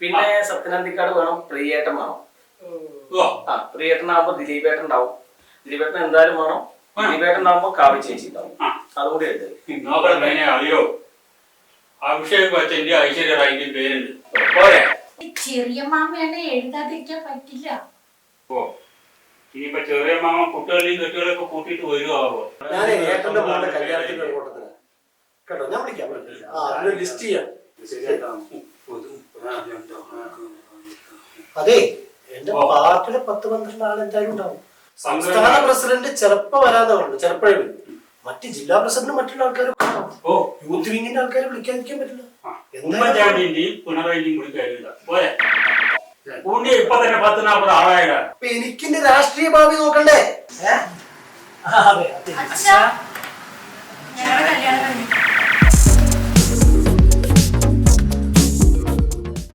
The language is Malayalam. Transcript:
പിന്നെ സത്യനന്ദിക്കാട് വേണം പ്രിയേട്ടൻ വേണം. ഓ. ആ പ്രിയേട്ടനാകുമ്പോ ദിലീപേട്ടൻ ഉണ്ടാവും ദിലീപേട്ടൻ എന്തായാലും വേണം. ദിലീപേട്ടൻ ഉണ്ടാവുമ്പോ കാവ്യ ചേച്ചി ഉണ്ടാവും. അതുകൂടി അറിയോ അഭിഷേക് ബച്ചന്റെ ഐശ്വര്യ റായിന്റെ പേരുണ്ട്. പോരെ. ചെറിയ മാമയാണ് എഴുതാതിരിക്കാൻ പറ്റില്ല. ഓ. ഇനിയിപ്പോ ചെറിയ മാമ കുട്ടികളെയും കെട്ടുകളൊക്കെ കൂട്ടിട്ട് വരുവാവോ ഞാൻ ഏട്ടന്റെ മോളുടെ കല്യാണത്തിന്റെ കൂട്ടത്തിൽ. കേട്ടോ ഞാൻ വിളിക്കാം. ആ ലിസ്റ്റ് ചെയ്യാം. അതെ എന്റെ. പാർട്ടിയുടെ പത്ത് പന്ത്രണ്ട് ആൾ എന്തായാലും ഉണ്ടാവും. സംസ്ഥാന പ്രസിഡന്റ് ചിലപ്പോ വരാതെ ഉണ്ട് ചിലപ്പോഴേ വരും. മറ്റ് ജില്ലാ പ്രസിഡന്റ് മറ്റുള്ള ആൾക്കാരും ഓ. യൂത്ത് വിങ്ങിന്റെ ആൾക്കാരെ വിളിക്കാതിരിക്കാൻ പറ്റില്ല. ഉമ്മൻചാണ്ടിന്റെയും പിണറായിന്റെയും പോരെ. കൂണ്ടി ഇപ്പൊ തന്നെ പത്ത് നാൽപ്പത് ആളായതാ എനിക്കിന്റെ രാഷ്ട്രീയ ഭാവി നോക്കണ്ടേ? അതെ,